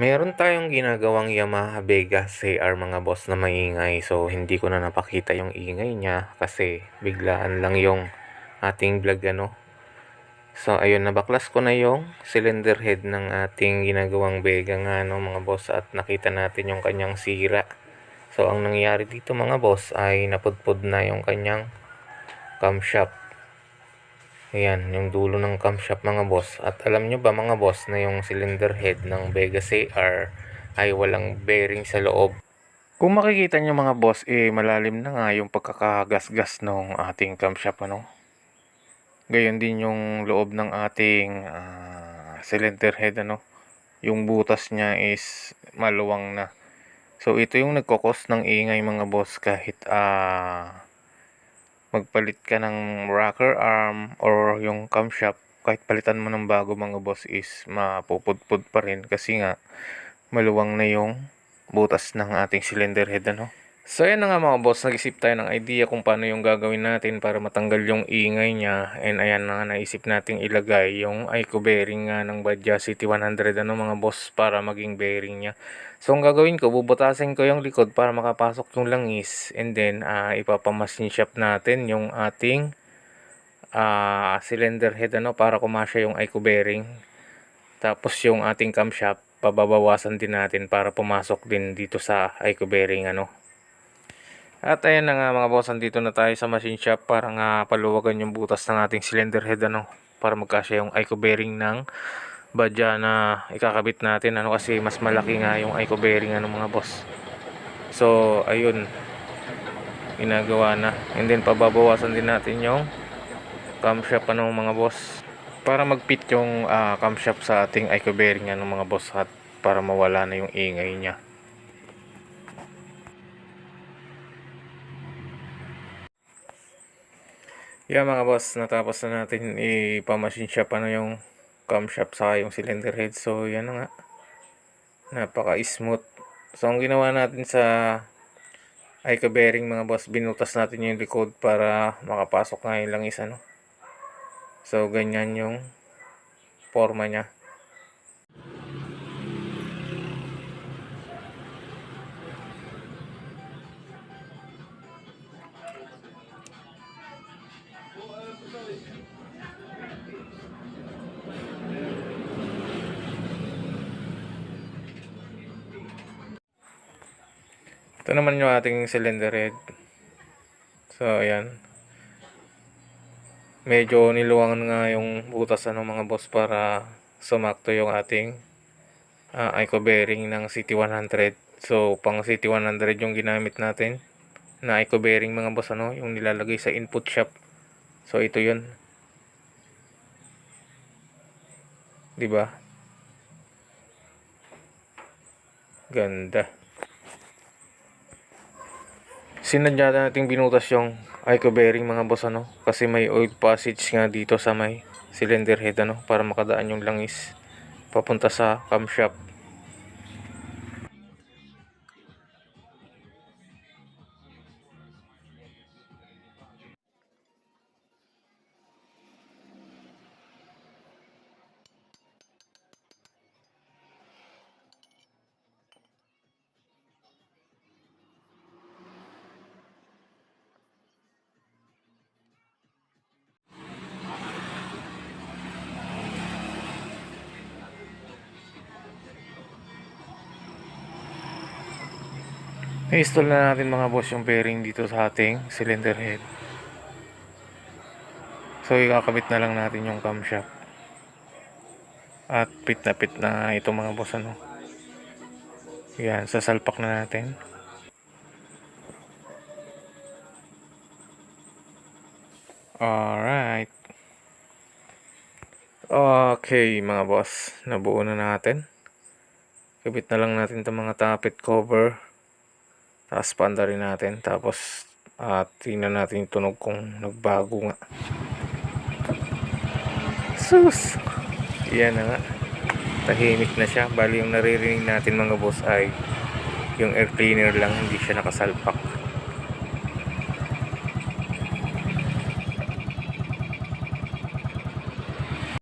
Meron tayong ginagawang Yamaha Vega CR mga boss na maingay. So, hindi ko na napakita yung ingay niya kasi biglaan lang yung ating vlog ano. So, ayun, nabaklas ko na yung cylinder head ng ating ginagawang Vega nga no mga boss at nakita natin yung kanyang sira. So, ang nangyari dito mga boss ay napudpud na yung kanyang camshaft. Ayan, yung dulo ng camshaft mga boss. At alam nyo ba mga boss na yung cylinder head ng Vega CR ay walang bearing sa loob. Kung makikita nyo mga boss, eh malalim na nga yung pagkakagasgas ng ating camshaft ano. Gayon din yung loob ng ating ah, cylinder head ano. Yung butas niya is maluwang na. So ito yung nagkokos ng ingay mga boss kahit ah magpalit ka ng rocker arm or yung camshaft kahit palitan mo ng bago mga boss is mapupudpud pa rin kasi nga maluwang na yung butas ng ating cylinder head ano. So ayan na nga mga boss, nag-isip tayo ng idea kung paano yung gagawin natin para matanggal yung ingay niya and ayan na nga naisip nating ilagay yung Ico bearing nga ng Badja City 100 ano mga boss para maging bearing niya. So ang gagawin ko, bubutasin ko yung likod para makapasok yung langis and then uh, ipapamasin shop natin yung ating uh, cylinder head ano para kumasya yung Ico bearing. Tapos yung ating camshaft pababawasan din natin para pumasok din dito sa Ico bearing ano. At ayan na nga mga boss, andito na tayo sa machine shop para nga paluwagan yung butas ng ating cylinder head ano para magkasya yung Ico bearing ng badya na ikakabit natin ano kasi mas malaki nga yung Ico bearing ano mga boss. So ayun ginagawa na and then pababawasan din natin yung camshaft ano mga boss para magpit yung uh, camshaft sa ating Ico bearing ano mga boss at para mawala na yung ingay niya. Yeah mga boss, natapos na natin ipamachine shop ano yung camshaft sa yung cylinder head. So yan na nga. Napaka smooth. So ang ginawa natin sa Ica bearing mga boss, binutas natin yung likod para makapasok nga yung langis ano. So ganyan yung forma niya. Ito naman yung ating cylinder head. So, ayan. Medyo niluwangan nga yung butas ano mga boss para sumakto yung ating uh, Ico bearing ng CT100. So, pang CT100 yung ginamit natin na Ico bearing mga boss ano, yung nilalagay sa input shop. So, ito yun. 'Di ba? Ganda sinadya nating binutas yung Ico bearing mga boss ano? Kasi may oil passage nga dito sa may cylinder head ano? Para makadaan yung langis papunta sa camshaft I-install na natin mga boss yung bearing dito sa ating cylinder head. So ikakabit na lang natin yung camshaft. At pit na pit na ito mga boss ano. Yan, sasalpak na natin. Alright. Okay mga boss, nabuo na natin. Kabit na lang natin itong mga tapet cover. Tapos panda rin natin. Tapos at uh, tingnan natin yung tunog kung nagbago nga. Sus! Yan na nga. Tahimik na siya. Bali yung naririnig natin mga boss ay yung air cleaner lang hindi siya nakasalpak.